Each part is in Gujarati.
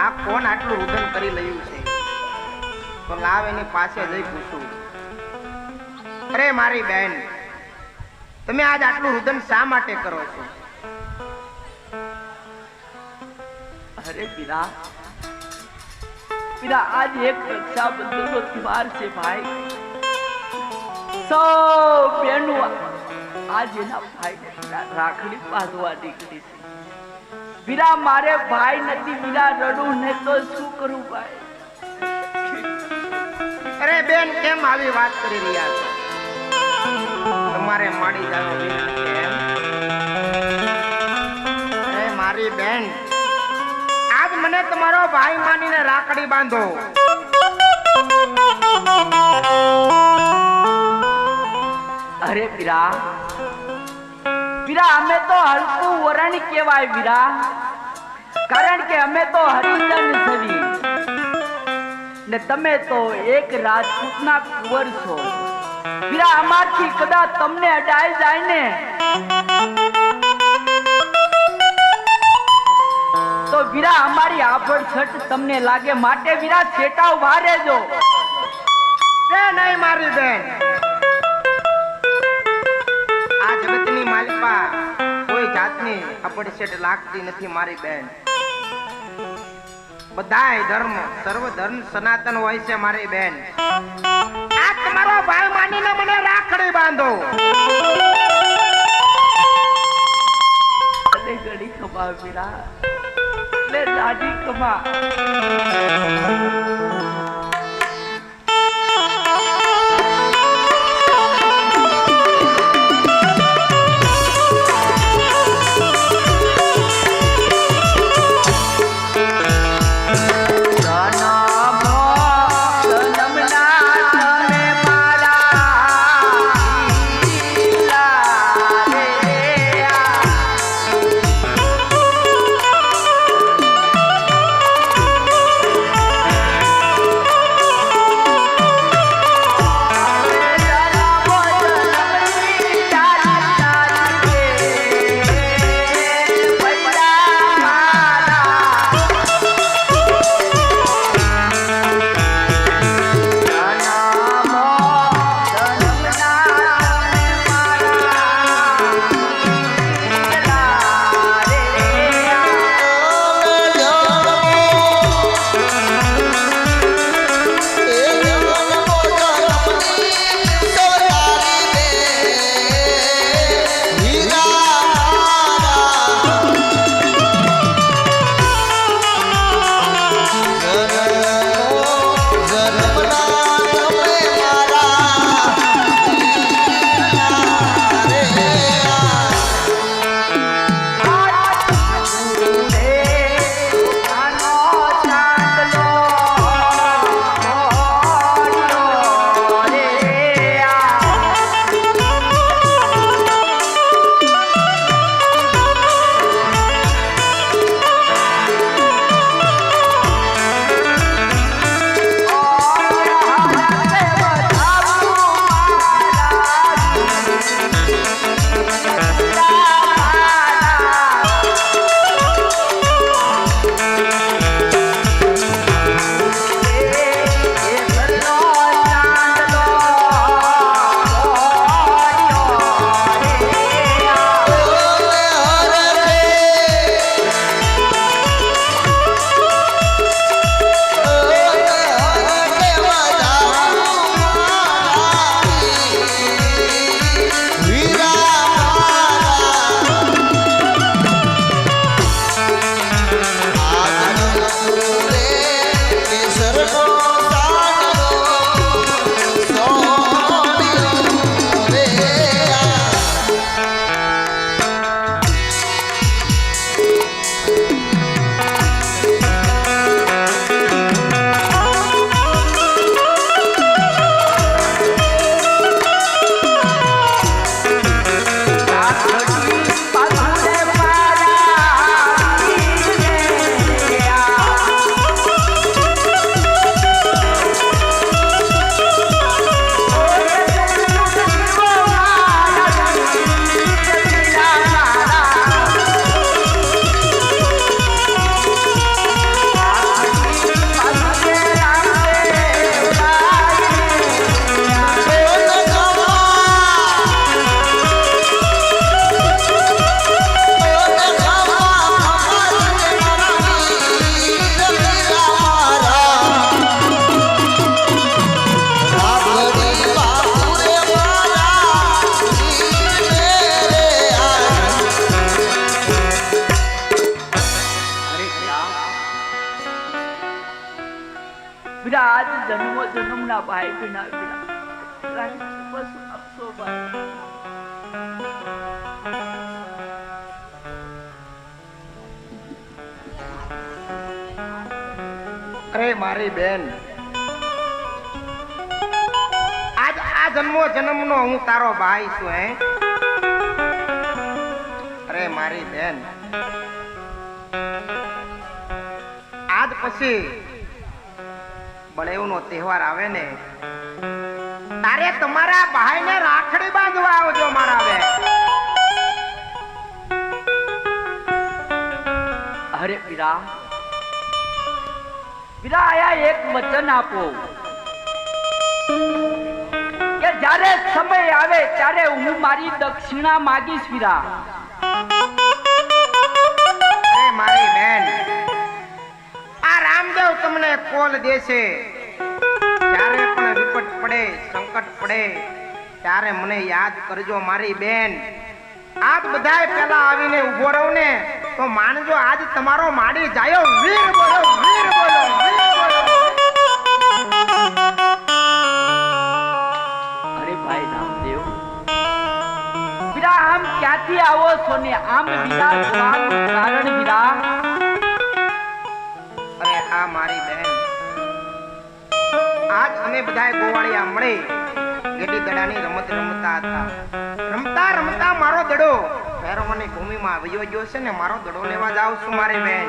આ કોણ આટલું રુદન કરી લયું છે? તો લાવ એની પાસે જઈ પૂછું. અરે મારી બેન, તમે આજ આટલું રુદન શા માટે કરો છો? અરે પિતા પિતા આજ એક રક્ષાબંધન નો તહેવાર છે ભાઈ. સૌ બેનું આજ એના ભાઈ રાખડી બાંધવા નીકળી છે. વીરા મારે ભાઈ નથી વીરા રડું ને તો શું કરું ભાઈ? અરે બેન કેમ આવી વાત કરી રહ્યા છો? તમારે માડી જાવ અરે મારી બેન આજ મને તમારો ભાઈ માનીને રાખડી બાંધો. અરે વીરા વીરા, અમે તો હલકું વરણ કહેવાય વીરા. કારણ કે અમે તો હરિજન છવી ને તમે તો એક રાજપૂતના કુંવર છો. વીરા અમારથી કદાચ તમને અડાઈ જાય ને. તો વીરા, અમારી આભડ છટ તમને લાગે. માટે વીરા છેટા ઊભા રહેજો એ નહીં મારી બેન. જગતની માલિકા કોઈ જાતની અપડસેટ લાગતી નથી મારી બેન. બધાય ધર્મ સર્વ ધર્મ સનાતન હોય છે મારી બેન. આ તમારો ભાઈ માનીને મને રાખડી બાંધો. અને ઘડી ખમા વીરા લે દાદી ખમા જન્મના ભાઈ જન્મ વિના ભાઈ આપશો ભાઈ અરે મારી બેન આજ આ જન્મો જન્મનો હું તારો ભાઈ છું હે અરે મારી બેન આજ પછી બળેવનો તહેવાર આવે ને તારે તમારા ભાઈને રાખડી બાંધવા આવજો મારા બેન. અરે પીરા પીરા આયા એક વચન આપો. કે જ્યારે સમય આવે ત્યારે હું મારી દક્ષિણા માગીશ પીરા મારી બેન રામદેવ તમને કોલ દેશે. જ્યારે પણ વિપત પડે સંકટ પડે ત્યારે મને યાદ કરજો મારી બેન. આપ બધાય પેલા આવીને ઊભો રહો ને તો માનજો આજ તમારો માડી જાયો. વીર બોલો વીર બોલો વીર બોલો. અરે ભાઈ રામદેવ. પીરા આમ ક્યાંથી આવો છો ને? આમ વિરા કારણ વિરા અમે બધા ગોવાળિયા મળે ગેડી દડાની રમત રમતા હતા. રમતા રમતા મારો દડો ભૈરવની ભૂમિમાં વયો ગયો છે ને મારો દડો લેવા જાઉં છું મારે બેન.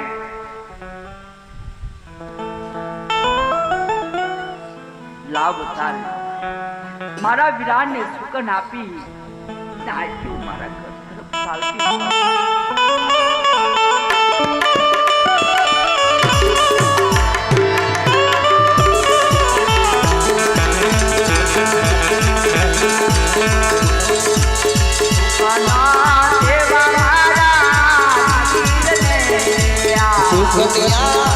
લાવ ચાલ મારા વિરાને સુકન આપી નાચ્યું મારા ઘર તરફ ચાલતી. સુકના